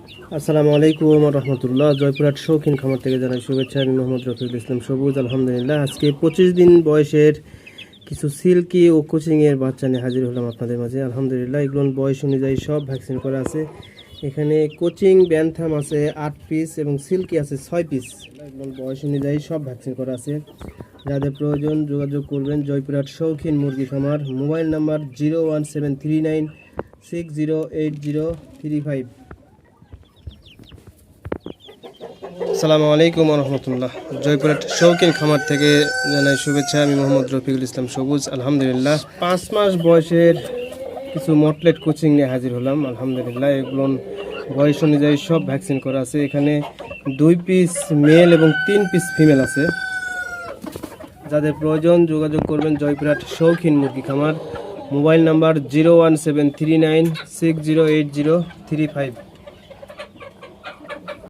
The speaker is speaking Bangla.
আসসালামু আলাইকুম রহমতুল্লাহ জয়পুরহাট শৌখিন খামার থেকে জানাই শুভেচ্ছা। আমি মোহাম্মদ রফিকুল ইসলাম সবুজ। আলহামদুলিল্লাহ, আজকে পঁচিশ দিন বয়সের কিছু সিল্কি ও কোচিংয়ের বাচ্চা নিয়ে হাজির হলাম আপনাদের মাঝে। আলহামদুলিল্লাহ এগুলো বয়স অনুযায়ী সব ভ্যাকসিন করা আছে। এখানে কোচিং ব্যান্থাম আছে আট পিস এবং সিল্কি আছে ছয় পিস। এগুলো বয়স অনুযায়ী সব ভ্যাকসিন করা আছে। যাদের প্রয়োজন যোগাযোগ করবেন জয়পুরহাট শৌখিন মুরগি খামার। Mobile number zero one seven three nine six zero eight zero three five. আসসালামু আলাইকুম রহমতুল্লাহ। জয়পুরহাট শৌখিন খামার থেকে জানাই শুভেচ্ছা, আমি মোহাম্মদ রফিকুল ইসলাম সবুজ, আলহামদুলিল্লাহ। পাঁচ মাস বয়সের কিছু মটলেট কোচিং নিয়ে হাজির হলাম, আলহামদুলিল্লাহ এগুলো বয়স অনুযায়ী সব ভ্যাকসিন করা আছে। এখানে দুই পিস মেল এবং তিন পিস ফিমেল আছে। যাদের প্রয়োজন যোগাযোগ করবেন জয়পুরহাট শৌখিন মুরগি খামার। Mobile number zero one seven three nine six zero eight zero three five.